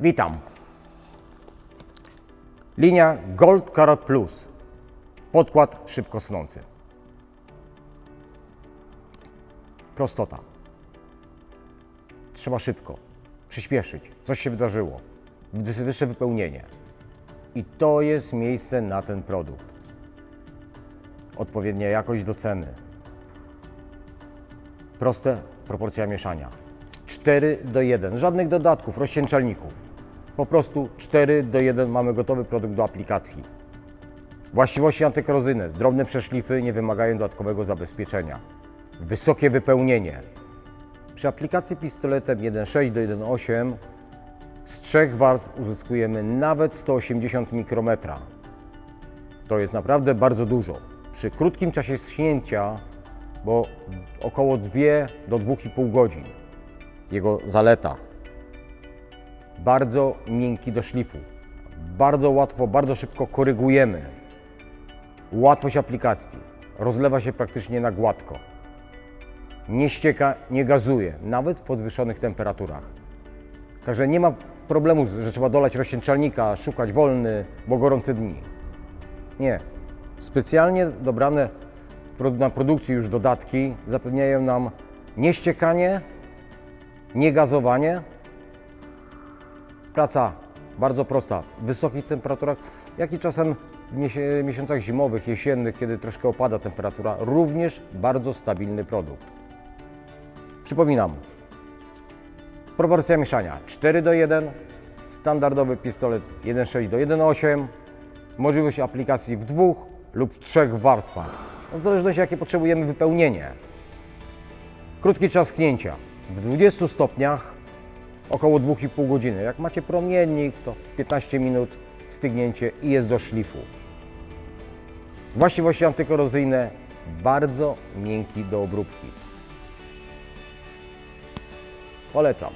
Witam. Linia Gold Carrot Plus. Podkład szybko snący. Prostota. Trzeba szybko, przyspieszyć. Coś się wydarzyło. Wyższe wypełnienie. I to jest miejsce na ten produkt. Odpowiednia jakość do ceny. Proste proporcja mieszania. 4 do 1. Żadnych dodatków, rozcieńczalników. Po prostu 4 do 1 mamy gotowy produkt do aplikacji. Właściwości antykorozyjne. Drobne przeszlify nie wymagają dodatkowego zabezpieczenia. Wysokie wypełnienie. Przy aplikacji pistoletem 1.6 do 1.8 z trzech warstw uzyskujemy nawet 180 mikrometra. To jest naprawdę bardzo dużo. Przy krótkim czasie schnięcia, bo około 2 do 2,5 godzin. Jego zaleta. Bardzo miękki do szlifu. Bardzo łatwo, bardzo szybko korygujemy. Łatwość aplikacji. Rozlewa się praktycznie na gładko. Nie ścieka, nie gazuje, nawet w podwyższonych temperaturach. Także nie ma problemu, że trzeba dolać rozcieńczalnika, szukać wolny, bo gorące dni. Nie. Specjalnie dobrane na produkcji już dodatki zapewniają nam nieściekanie, niegazowanie. Praca bardzo prosta, w wysokich temperaturach, jak i czasem w miesiącach zimowych, jesiennych, kiedy troszkę opada temperatura, również bardzo stabilny produkt. Przypominam, proporcja mieszania 4 do 1, standardowy pistolet 1.6 do 1.8, możliwość aplikacji w dwóch lub w trzech warstwach, w zależności jakie potrzebujemy wypełnienie. Krótki czas schnięcia w 20 stopniach około 2,5 godziny. Jak macie promiennik, to 15 minut stygnięcie i jest do szlifu. Właściwości antykorozyjne bardzo miękki do obróbki. Polecam.